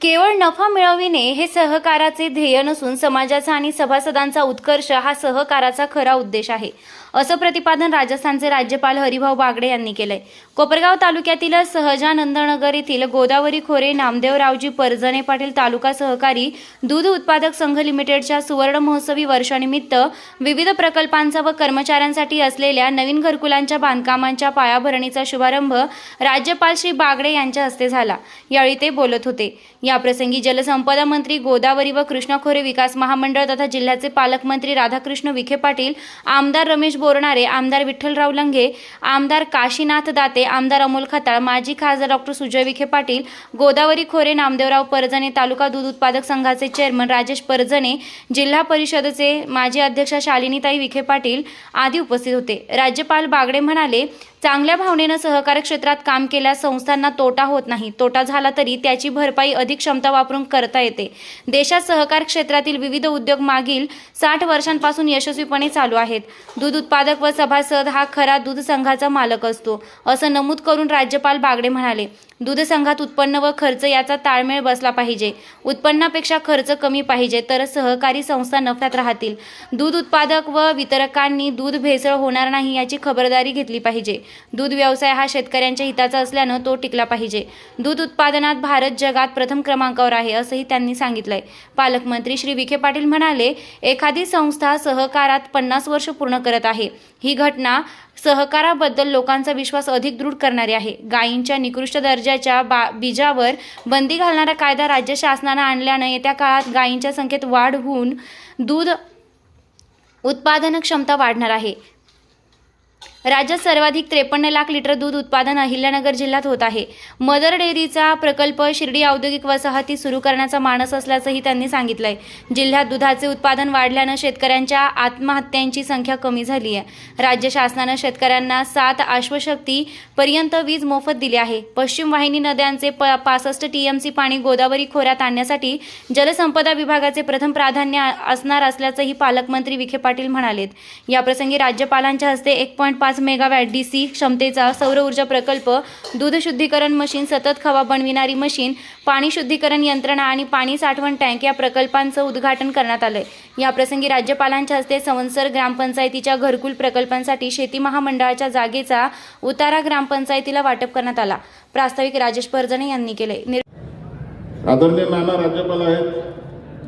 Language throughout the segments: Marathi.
केवळ नफा मिळविणे हे सहकाराचे ध्येय नसून समाजाचा आणि सभासदांचा उत्कर्ष हा सहकाराचा खरा उद्देश आहे असं प्रतिपादन राजस्थानचे राज्यपाल हरिभाऊ बागडे यांनी केलंय. कोपरगाव तालुक्यातील सहजानंदनगर येथील गोदावरी खोरे नामदेवरावजी परजणे पाटील तालुका सहकारी दूध उत्पादक संघ लिमिटेडच्या सुवर्ण महोत्सवी वर्षानिमित्त विविध प्रकल्पांचा व कर्मचाऱ्यांसाठी असलेल्या नवीन घरकुलांच्या बांधकामांच्या पायाभरणीचा शुभारंभ राज्यपाल श्री बागडे यांच्या हस्ते झाला. यावेळी ते बोलत होते. याप्रसंगी जलसंपदा मंत्री गोदावरी व कृष्णा खोरे विकास महामंडळ तथा जिल्ह्याचे पालकमंत्री राधाकृष्ण विखे पाटील आमदार रमेश बोरणारे आमदार विठ्ठलराव लंघे आमदार काशीनाथ दाते आमदार अमोल खताळ माजी खासदार डॉक्टर सुजय विखे पाटील गोदावरी खोरे नामदेवराव परजणे तालुका दूध उत्पादक संघाचे चेअरमन राजेश परजणे जिल्हा परिषदेचे माजी अध्यक्षा शालिनीताई विखे पाटील आदी उपस्थित होते. राज्यपाल बागडे म्हणाले चांगल्या भावनेनं सहकार क्षेत्रात काम केल्यास संस्थांना तोटा होत नाही. तोटा झाला तरी त्याची भरपाई अधिक क्षमता वापरून करता येते. देशात सहकार क्षेत्रातील विविध उद्योग मागील साठ वर्षांपासून यशस्वीपणे चालू आहेत. दूध उत्पादक व सभासद हा खरा दूध संघाचा मालक असतो. असं नमूद करून राज्यपाल बागडे म्हणाले. दूध संघात उत्पन्न व खर्च याचा ताळमेळ बसला पाहिजे. उत्पन्नापेक्षा खर्च कमी पाहिजे तर सहकारी संस्था नफ्यात राहतील. दूध उत्पादक व वितरकांनी दूध भेसळ होणार नाही याची खबरदारी घेतली पाहिजे. दूध व्यवसाय हा शेतकऱ्यांच्या हिताचा असल्यानं तो टिकला पाहिजे. दूध उत्पादनात भारत जगात प्रथम क्रमांकावर आहे असंही त्यांनी सांगितलंय. पालकमंत्री श्री विखे पाटील म्हणाले एखादी संस्था सहकारात पन्नास वर्ष पूर्ण करत आहे. ही घटना सहकाराबद्दल लोकांचा विश्वास अधिक दृढ करणारी आहे. गायींच्या निकृष्ट दर्जाच्या बा बीजावर बंदी घालणारा कायदा राज्य शासनानं आणल्यानं येत्या काळात गायींच्या संख्येत वाढ होऊन दूध उत्पादन क्षमता वाढणार आहे. राज्यात सर्वाधिक त्रेपन्न लाख लिटर दूध उत्पादन अहिल्यानगर जिल्ह्यात होत आहे. मदर डेअरीचा प्रकल्प शिर्डी औद्योगिक वसाहती सुरू करण्याचा मानस असल्याचंही त्यांनी सांगितलंय. जिल्ह्यात दुधाचे उत्पादन वाढल्यानं शेतकऱ्यांच्या आत्महत्यांची संख्या कमी झाली आहे राज्य शासनानं शेतकऱ्यांना सात आश्वशक्ती पर्यंत वीज मोफत दिली आहे. पश्चिम वाहिनी नद्यांचे प पासष्ट टीएमसी पाणी गोदावरी खोऱ्यात आणण्यासाठी जलसंपदा विभागाचे प्रथम प्राधान्य असणार असल्याचंही पालकमंत्री विखे पाटील म्हणालेत. याप्रसंगी राज्यपालांच्या हस्ते एक पॉईंट पाच मेगावॅट डी सी क्षमतेचा सौर ऊर्जा प्रकल्प दूध शुद्धीकरण मशीन सतत खवा बनविणारी मशीन पाणी शुद्धीकरण यंत्रणा आणि पाणी साठवण टँक या प्रकल्पांचं उद्घाटन करण्यात आलंय. याप्रसंगी राज्यपालांच्या हस्ते संवत्सर ग्रामपंचायतीच्या घरकुल प्रकल्पांसाठी शेती महामंडळाच्या जागेचा उतारा ग्रामपंचायतीला वाटप करण्यात आला. प्रास्ताविक राजेश परजणे यांनी केले आदरणीय नाना राज्यपाल आहेत.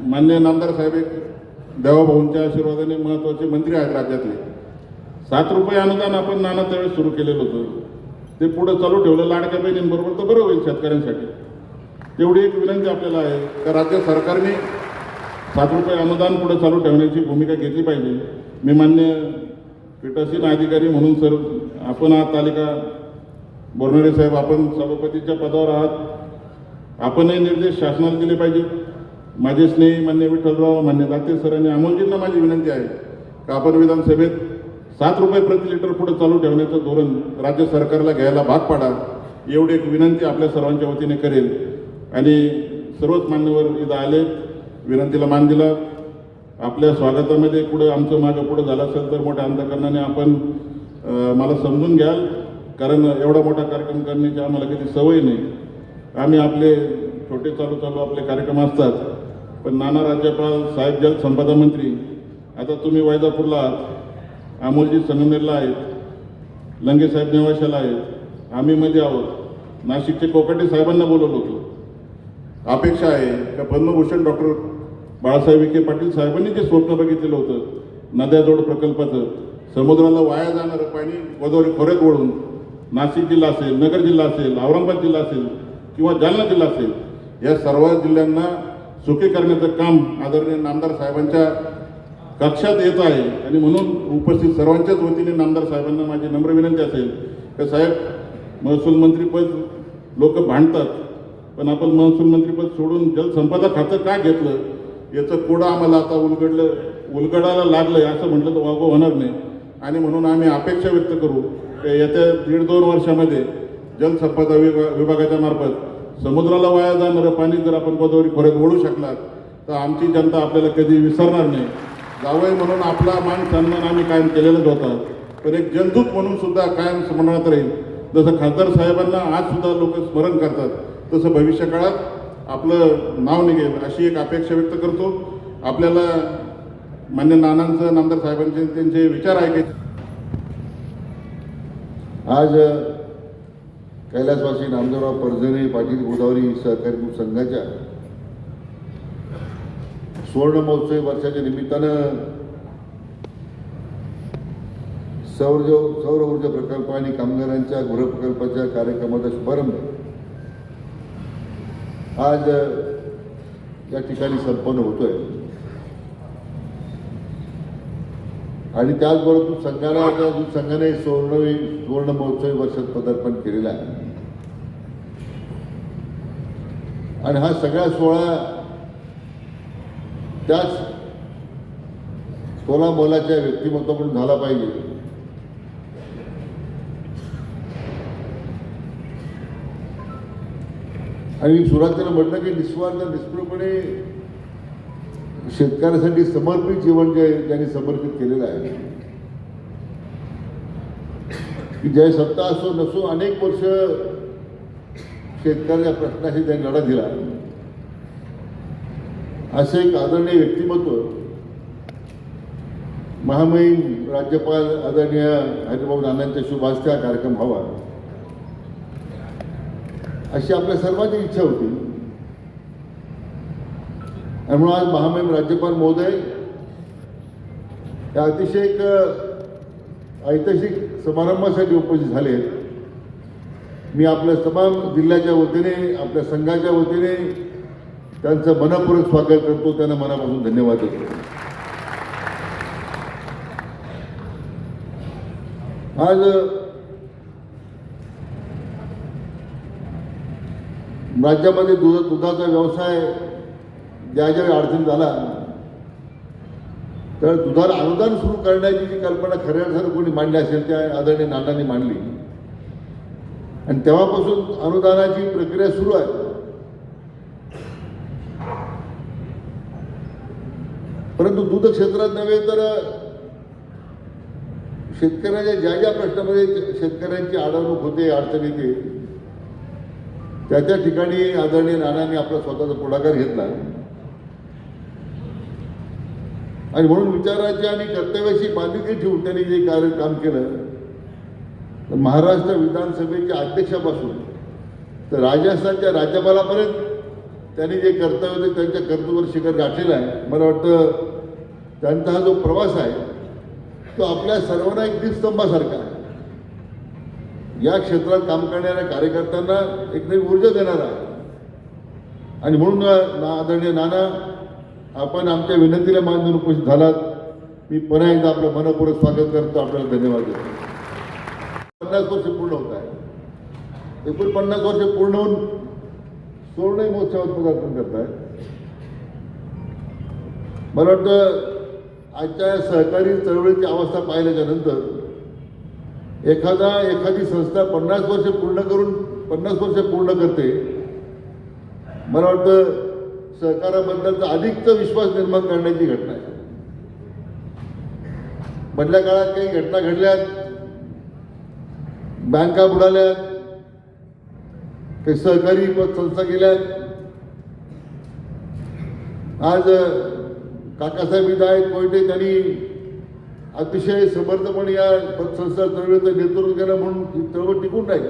मान्य नामदार साहेब देवाभाऊंच्या आशीर्वादाने महत्त्वाचे मंत्री आहेत राज्यातले. सात रुपये अनुदान आपण नाना त्यावेळेस सुरू केलेलं होतं. ते पुढे चालू ठेवलं लाडक्या बहिणींबरोबर तर बरं होईल शेतकऱ्यांसाठी. तेवढी एक विनंती आपल्याला आहे का राज्य सरकारने सात रुपये अनुदान पुढे चालू ठेवण्याची भूमिका घेतली पाहिजे. मी मान्य पीठासीन अधिकारी म्हणून सर आपण आहात तालिका बोरनारे साहेब आपण सभापतीच्या पदावर आहात. आपणही निर्देश शासनाला दिले पाहिजे. माझे स्नेही मान्य विठ्ठलराव मान्य दाते सर आणि अमोलजींना माझी विनंती आहे का आपण विधानसभेत सात रुपये प्रति लिटर पुढे चालू ठेवण्याचं धोरण राज्य सरकारला घ्यायला भाग पाडा एवढी एक विनंती आपल्या सर्वांच्या वतीने करेल. आणि सर्वच मान्यवर इथं आले विनंतीला मान दिला आपल्या स्वागतामध्ये पुढे आमचं मागं पुढं झालं असेल तर मोठ्या अंतकरणाने आपण मला समजून घ्याल. कारण एवढा मोठा कार्यक्रम करण्याची आम्हाला कधी सवय नाही. आम्ही आपले छोटे चालू चालू आपले कार्यक्रम असतात. पण नाना राज्यपाल साहेब जल संपदा मंत्री आता तुम्ही वैजापूरला आहात. अमोलजी संगमनेरला आहेत. लंगेसाहेब नेवाशाला आहेत. आम्ही मध्ये आहोत. नाशिकचे कोकाटे साहेबांना बोलवलं होतो. अपेक्षा आहे का पद्मभूषण डॉक्टर बाळासाहेब विखे पाटील साहेबांनी जे स्वप्न बघितलेलं होतं नद्याजोड प्रकल्पाचं समुद्राला वाया जाणारं पाणी गोदावरी खोऱ्यात ओढून नाशिक जिल्हा असेल नगर जिल्हा असेल औरंगाबाद जिल्हा असेल किंवा जालना जिल्हा असेल या सर्व जिल्ह्यांना सुखी करण्याचं काम आदरणीय नामदार साहेबांच्या कक्षात येत आहे. आणि म्हणून उपस्थित सर्वांच्याच वतीने नामदार साहेबांना माझी नम्र विनंती असेल का साहेब महसूल मंत्रीपद लोक भांडतात पण आपण महसूल मंत्रीपद सोडून जलसंपदा खातं का घेतलं? याचं कोडं आम्हाला आता उलगडलं उलगडायला लागलंय असं म्हटलं तर वागो होणार नाही. आणि म्हणून आम्ही अपेक्षा व्यक्त करू की येत्या दीड दोन वर्षामध्ये जलसंपदा विभा विभागाच्या मार्फत समुद्राला वाया जाणारं पाणी जर आपण गोदावरी खोऱ्यात ओढू शकलात तर आमची जनता आपल्याला कधी विसरणार नाही. जावई म्हणून आपला मान सन्मान आम्ही कायम केलेलाच होता. पण एक जलदूत म्हणून सुद्धा कायम स्मरणात राहील. जसं खासदार साहेबांना आज सुद्धा लोक स्मरण करतात तसं भविष्य काळात आपलं नाव निघेल अशी एक अपेक्षा व्यक्त करतो. आपल्याला मान्य नानांचं नामदार साहेबांचे त्यांचे विचार ऐकायचे. आज कैलासवासी नामदेवराव परजणे पाटील गोदावरी सहकारी संघाच्या सुवर्ण महोत्सवी वर्षाच्या निमित्तानं सौर सौर ऊर्जा प्रकल्प आणि कामगारांच्या गृहप्रकल्पाच्या कार्यक्रमाचा शुभारंभ. आज या ठिकाणी संपन्न होतोय. आणि त्याचबरोबर संघाला त्या संघाने सुवर्ण सुवर्ण महोत्सवी वर्षात पदार्पण केलेलं आहे. आणि हा सगळा सोहळा त्याच तोला मोलाच्या व्यक्तिमत्वाकडून झाला पाहिजे. आणि सुरुवातीला म्हटलं की निस्वार्थ निष्प्रभपणे शेतकऱ्यासाठी समर्पित जीवन जे त्यांनी समर्पित केलेलं आहे. की ज्या सत्ता असो नसो अनेक वर्ष शेतकऱ्याच्या प्रश्नाशी त्यांनी लढा दिला. असं एक आदरणीय व्यक्तिमत्व महामहिम राज्यपाल आदरणीय हरिभाऊ नानांच्या शुभ हस्ते हा कार्यक्रम व्हावा. अशी आपल्या सर्वांची इच्छा होती. आणि म्हणून आज महामहिम राज्यपाल महोदय या अतिशय एक ऐतिहासिक समारंभासाठी उपस्थित झाले. मी आपल्या तमाम जिल्ह्याच्या वतीने आपल्या संघाच्या वतीने त्यांचं मनपूर्वक स्वागत करतो. त्यांना मनापासून धन्यवाद देतो. आज राज्यामध्ये दुध दुधाचा व्यवसाय ज्या ज्यावेळी अडचण झाला तर दुधाला अनुदान सुरू करण्याची जी कल्पना खऱ्या अर्थानं कोणी मांडली असेल त्या आदरणीय नानांनी मांडली. आणि तेव्हापासून अनुदानाची प्रक्रिया सुरू आहे. परंतु दूध क्षेत्रात नव्हे तर शेतकऱ्याच्या ज्या ज्या प्रश्नामध्ये शेतकऱ्यांची अडवणूक होते अडचण येते त्या त्या ठिकाणी आदरणीय नानांनी आपला स्वतःचा पुढाकार घेतला. आणि म्हणून विचाराची आणि कर्तव्याची बांधिलकी ठेवून त्यांनी जे कार्य काम केलं तर महाराष्ट्र विधानसभेच्या अध्यक्षापासून तर राजस्थानच्या राज्यपालापर्यंत त्यांनी जे कर्तव्य होते त्यांच्या कर्तव्यावर शिखर गाठलेलं आहे. मला वाटतं त्यांचा हा जो प्रवास आहे तो आपल्या सर्वांना एक दीपस्तंभासारखा आहे. या क्षेत्रात काम करणाऱ्या कार्यकर्त्यांना एक नवी ऊर्जा देणारा आहे. आणि म्हणून ना आदरणीय नाना आपण आमच्या विनंतीला मान देऊन उपस्थित झालात. मी पुन्हा एकदा आपलं मनपूर्वक स्वागत करतो. आपल्याला धन्यवाद देतो. पन्नास वर्ष पूर्ण होत आहे. एकोणपन्नास वर्ष पूर्ण होऊन सुवर्ण महोत्सवात पदार्पण आहे मला वाटतं आजच्या सहकारी चळवळीची अवस्था पाहिल्याच्या नंतर एखादा एखादी संस्था पन्नास वर्ष पूर्ण करून पन्नास वर्ष पूर्ण करते. मला वाटतं सहकाराबद्दलचा अधिकचा विश्वास निर्माण करण्याची घटना आहे. मधल्या काळात काही घटना घडल्यात. बँका बुडाल्यात. काही सहकारी संस्था गेल्यात. आज काकासाहेब विधायक कोयटे त्यांनी अतिशय समर्थपणे या पतसंस्था चळवळीचं नेतृत्व केलं म्हणून ही चळवळ टिकून राहील.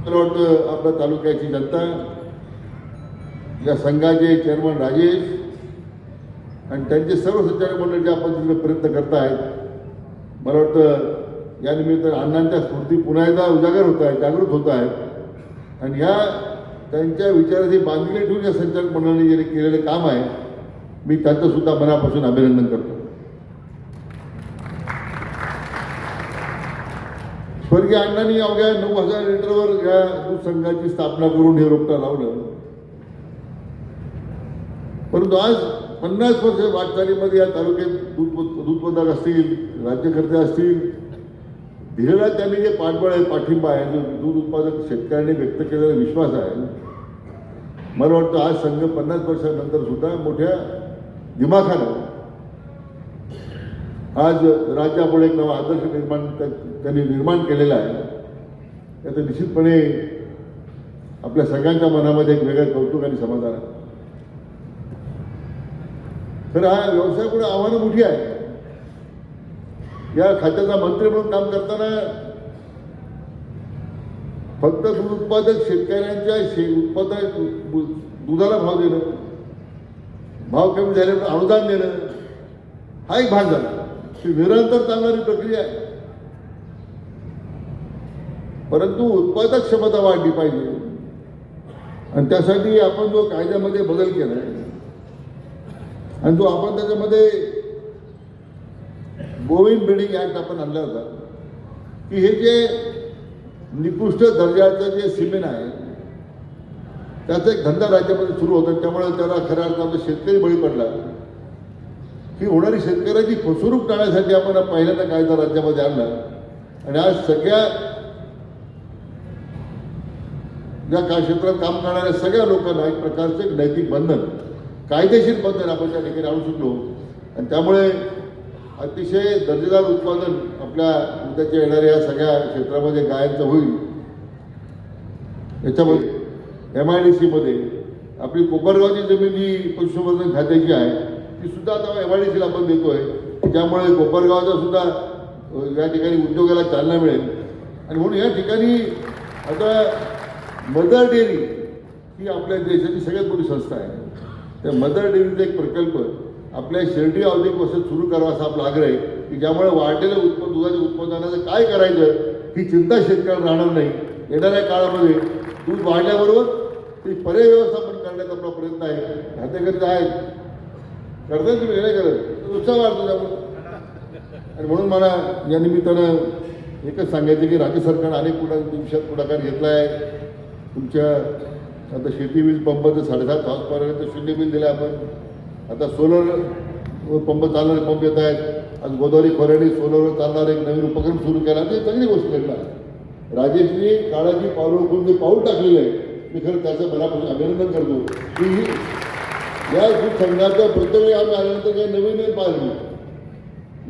मला वाटतं आपल्या तालुक्याची जनता या संघाचे चेअरमन राजेश आणि त्यांचे सर्व संचालक मंडळ ज्या पद्धतीने प्रयत्न करत आहेत मला वाटतं यानिमित्त अण्णांच्या स्मृती पुन्हा एकदा उजागर होत आहे जागृत होत आहेत. आणि ह्या त्यांच्या विचाराची बांधले ठेवून या संचालक मंडळाने जे केलेलं काम आहे मी त्यांचं सुद्धा मनापासून अभिनंदन करतो. स्वर्गीय अण्णांनी अवघ्या नऊ हजार लिटरवर या दूध संघाची स्थापना करून हे रोपटा लावलं. परंतु आज पन्नास वर्ष वाटचालीमध्ये या तालुक्यात दूध दूधपदाक असतील राज्यकर्ते असतील दिलेला त्यांनी जे पाठबळ आहे पाठिंबा आहे जो दूध उत्पादक शेतकऱ्यांनी व्यक्त केलेला विश्वास आहे मला वाटतं आज संघ पन्नास वर्षानंतर सुद्धा मोठ्या दिमाखानं आज राज्यापुढे एक नवा आदर्श निर्माण त्यांनी निर्माण केलेला आहे. त्याचं निश्चितपणे आपल्या सगळ्यांच्या मनामध्ये एक वेगळं कौतुक आणि समाधान आहे. तर हा व्यवसाय पुढे आव्हानं मोठी आहे या खात्याचा मंत्री म्हणून काम करताना फक्त दूध उत्पादक शेतकऱ्यांच्या शे उत्पादक दुधाला भाव देणं भाव कमी झाल्यामुळे अनुदान देणं हा एक भाग झाला. ही निरंतर चालणारी प्रक्रिया आहे. परंतु उत्पादक क्षमता वाढली पाहिजे. आणि त्यासाठी आपण जो कायद्यामध्ये बदल केला आहे आणि जो आपण त्याच्यामध्ये गोविंद बिल्डिंग ॲक्ट आपण आणला होता. की हे जे निकृष्ट दर्जाचं जे सिमेंट आहे त्याचा एक धंदा राज्यामध्ये सुरू होता. त्यामुळे त्याला खऱ्या अर्थामध्ये शेतकरी बळी पडला. की होणारी शेतकऱ्याची फसवणूक टाळण्यासाठी आपण पहिल्यांदा कायदा राज्यामध्ये आणला. आणि आज सगळ्या ज्या का क्षेत्रात काम करणाऱ्या सगळ्या लोकांना एक प्रकारचं एक नैतिक बंधन कायदेशीर बंधन आपण त्या ठिकाणी आणू शकलो. आणि त्यामुळे अतिशय दर्जेदार उत्पादन आपल्या उद्याच्या येणाऱ्या या सगळ्या क्षेत्रामध्ये गायांचं होईल. याच्यामध्ये एम आय डी सीमध्ये आपली कोपरगावची जमीन जी पशुसंवर्धन खात्याची आहे ती सुद्धा आता एम आय डी सीला आपण देतोय. त्यामुळे कोपरगावचा सुद्धा या ठिकाणी उद्योगाला चालना मिळेल. आणि म्हणून या ठिकाणी आता मदर डेअरी ही आपल्या देशाची सगळ्यात मोठी संस्था आहे. त्या मदर डेअरीचा एक प्रकल्प आपल्या शिर्डी औद्योगिक वसत सुरू करावा असा आपला आग्रह आहे की ज्यामुळे वाढलेलं उत्पन्न दुधाच्या उत्पादनाचं काय करायचं ही चिंता शेतकऱ्याला राहणार नाही. येणाऱ्या काळामध्ये दूध वाढल्याबरोबर ती पर्याय व्यवस्थापन करण्याचा आपला प्रयत्न आहे. खातेकरीता आहे? करताय तुम्ही हे नाही करत. उत्साह वाढतो त्यामुळे. आणि म्हणून मला या निमित्तानं एकच सांगायचं की राज्य सरकारनं अनेक पुढा विषयात पुढाकार घेतला आहे तुमच्या आता शेती वीज पंपाचं साडेसात हॉर्सपर्यंत शून्य बिल दिलं आपण. आता सोलर पंप चालणारे पंप येत आहेत. आज गोदावरी खोऱ्याने सोलरवर चालणारा एक नवीन उपक्रम सुरू केला. ते चांगली गोष्ट घडणार राजेशनी काळाची पाऊल उठून जे पाऊल टाकलेलं आहे. मी खरं त्याचं मनापासून अभिनंदन करतो. की या संघाच्या प्रत्येक वेळी आम्ही आल्यानंतर काही नवीन नवीन पाहिली.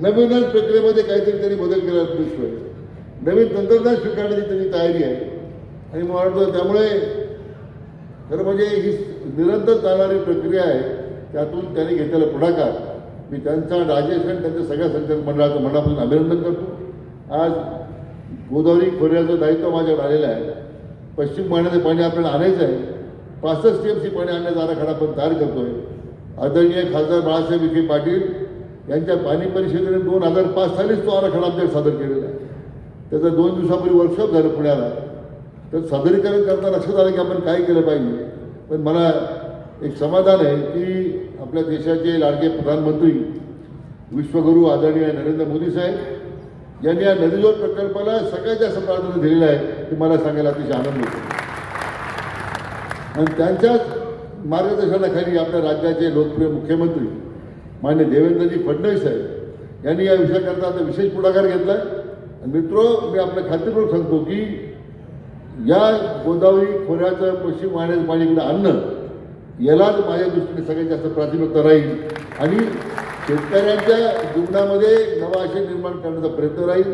नवीन प्रक्रियेमध्ये काहीतरी त्यांनी बदल केला दिसतोय. नवीन तंत्रज्ञान स्वीकारण्याची त्यांची तयारी आहे. आणि मला वाटतं त्यामुळे खरं म्हणजे ही निरंतर चालणारी प्रक्रिया आहे. त्यातून त्यांनी घेतलेला पुढाकार. मी त्यांचा राजेश आणि त्यांच्या सगळ्या संचालक मंडळाचं मनापासून अभिनंदन करतो. आज गोदावरी खोऱ्याचं दायित्व माझ्यावर आलेलं आहे. पश्चिम पाण्याचं पाणी आपल्याला आणायचं आहे. पासष्ट टी एम सी पाणी आणण्याचा आराखडा आपण तयार करतो आहे आदरणीय खासदार बाळासाहेब विखे पाटील यांच्या पाणी परिषदेने दोन हजार पाच सालीच तो आराखडा आपल्याला सादर केलेला आहे. त्याचं दोन दिवसापूर्वी वर्कशॉप झालं पुण्याला. तर सादरीकरण करता लक्षात आलं की आपण काय केलं पाहिजे. पण मला एक समाधान आहे की आपल्या देशाचे लाडके प्रधानमंत्री विश्वगुरू आदरणीय नरेंद्र मोदी साहेब यांनी या नदीजोड प्रकल्पाला सगळ्यात जास्त प्राधान्य दिलेलं आहे ते मला सांगायला अतिशय आनंद होतो. आणि त्यांच्याच मार्गदर्शनाखाली आपल्या राज्याचे लोकप्रिय मुख्यमंत्री मान्य देवेंद्रजी फडणवीस साहेब यांनी या विषयाकरता आता विशेष पुढाकार घेतला आणि मित्रो मी आपल्या खात्रीपूर्वक सांगतो की या गोदावरी खोऱ्याचं पश्चिम वाहण्याचं पाणी इकडं आणणं यालाच माझ्या दृष्टीने सगळ्यात जास्त प्राथमिकता राहील. आणि शेतकऱ्यांच्या जीवनामध्ये नवा आशय निर्माण करण्याचा प्रयत्न राहील.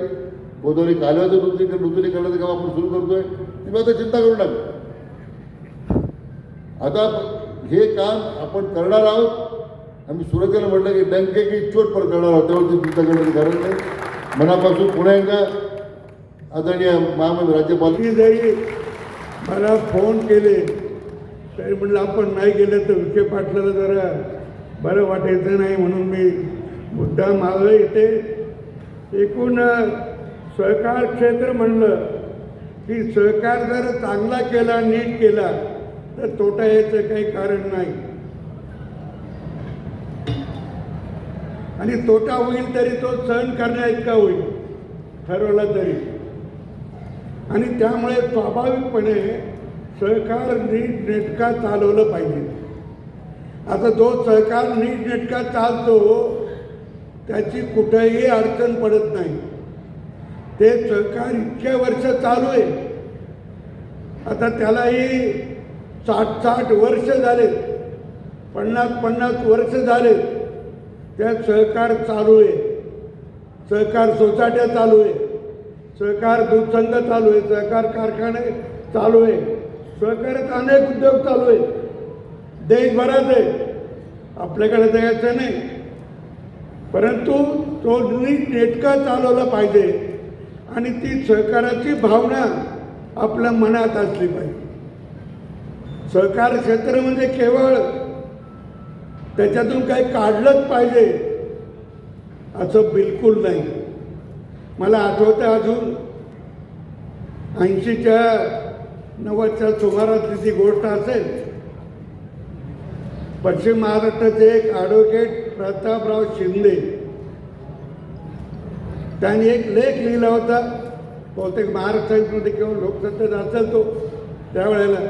गोदावरी कालव्याचं नूतनीकरण नूतनीकरणाचं काम आपण सुरू करतोय. तुम्ही आता चिंता करू नका. आता हे काम आपण करणार आहोत. आम्ही सुरक्षेला म्हटलं की डंके की चोट पर करणार आहोत. त्यावरती चिंता करण्याची गरज नाही. मनापासून पुन्हा एकदा आदरणीय महामंड राज्यपाल जरी मला फोन केले तरी म्हटलं आपण नाही गेलं तर विखे पाटलाला जरा बरं वाटायचं नाही म्हणून मी मुद्दा मागं येते. एकूण सहकार क्षेत्र म्हणलं की सहकार जर चांगला केला नीट केला तर तोटा यायचं काही कारण नाही. आणि तोटा होईल तरी तो सहन करण्या इतका होईल ठरवला तरी. आणि त्यामुळे स्वाभाविकपणे सहकार नीट नेटका चालवलं पाहिजे. आता जो सहकार नीट नेटका चालतो त्याची कुठेही अडचण पडत नाही. ते सहकार इतक्या वर्ष चालू आहे. आता त्यालाही साठ साठ वर्ष झाले. पन्नास पन्नास वर्ष झाले. त्या सहकार चालू आहे. सहकार सोसायट्या चालू आहे. सहकार दूध संघ चालू आहे. सहकार कारखाने चालू आहे. सहकार्यात अनेक उद्योग चालू आहेत. देशभरात आहे आपल्याकडे द्यायचं नाही. परंतु तो नीट नेटका चालवला पाहिजे. आणि ती सहकाराची भावना आपल्या मनात असली पाहिजे. सहकार क्षेत्र म्हणजे केवळ त्याच्यातून काही काढलंच पाहिजे असं बिलकुल नाही. मला आठवतं अजून ऐंशीच्या नव्वदच्या सुमारातली ती गोष्ट असेल. पश्चिम महाराष्ट्राचे एक ॲडव्होकेट प्रतापराव शिंदे. त्यांनी एक लेख लिहिला होता. बहुतेक महाराष्ट्रामध्ये किंवा लोकसत्तेत असेल तो त्यावेळेला.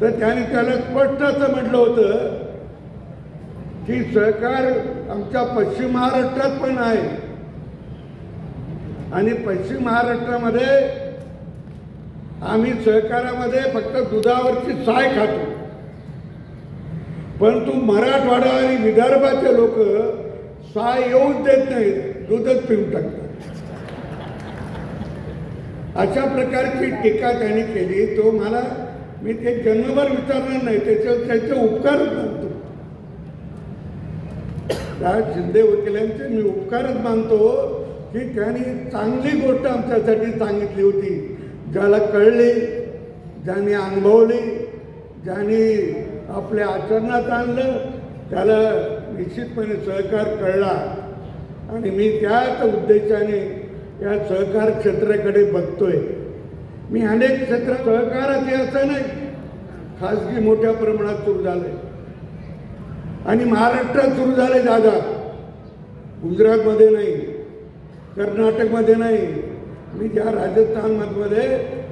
तर त्याने त्याला स्पष्ट असं म्हटलं होतं की सहकार आमच्या पश्चिम महाराष्ट्रात पण आहे. आणि पश्चिम महाराष्ट्रामध्ये आम्ही सहकारामध्ये फक्त दुधावरची साय खातो. परंतु मराठवाडा आणि विदर्भाचे लोक साय येऊच देत नाहीत दूधच पिऊन टाकतात. अशा प्रकारची टीका त्यांनी केली. तो मला मी ते जन्मभर विचारणार नाही त्याच्यावर त्याचे उपकारच मानतो. त्या शिंदे वकिलांचे मी उपकारच मानतो की त्यांनी चांगली गोष्ट आमच्यासाठी सांगितली होती. ज्याला कळली ज्यांनी अनुभवली ज्यांनी आपल्या आचरणात आणलं त्याला निश्चितपणे सहकार कळला. आणि मी त्याच उद्देशाने या सहकार क्षेत्राकडे बघतोय. मी अनेक क्षेत्र सहकाराचे असं नाही खाजगी मोठ्या प्रमाणात सुरू झालंय. आणि महाराष्ट्रात सुरू झाले दादा. गुजरातमध्ये नाही कर्नाटकमध्ये नाही मी ज्या राजस्थानमध्ये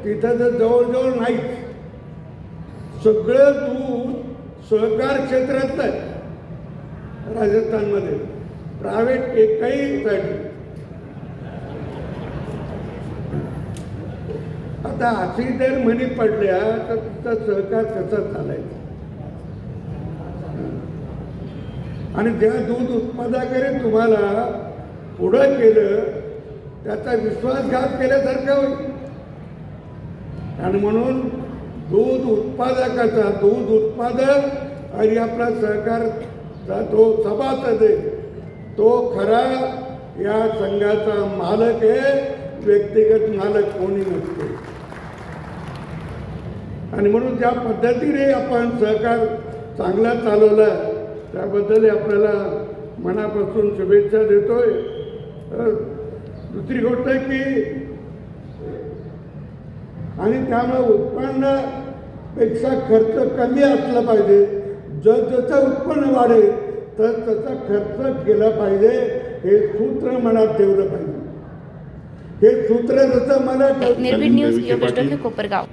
तिथं तर जवळजवळ नाही सगळं दूध सहकार क्षेत्रातलं आहे. राजस्थानमध्ये. प्रायव्हेट एकही साठी आता अशी जर म्हणी पडल्या तर तिचा सहकार कसा चालायचा? आणि ज्या दूध उत्पादकाने तुम्हाला पुढं केलं त्याचा विश्वासघात केल्यासारखं होईल. आणि म्हणून दूध उत्पादकाचा दूध उत्पादक आणि आपला सहकारचा जो सभासद आहे तो खरा या संघाचा मालक आहे व्यक्तिगत मालक कोणी नसतो. आणि म्हणून ज्या पद्धतीने आपण सहकार चांगला चालवला त्याबद्दल आपल्याला मनापासून शुभेच्छा देतोय. दुसरी गोष्ट आहे की आणि त्यामुळे उत्पन्नापेक्षा खर्च कमी असला पाहिजे. जर जसं उत्पन्न वाढेल तर तसा खर्च केला पाहिजे हे सूत्र मनात ठेवलं पाहिजे. हे सूत्र जसं मनात ठेव निर्भीड न्यूज कोपरगाव.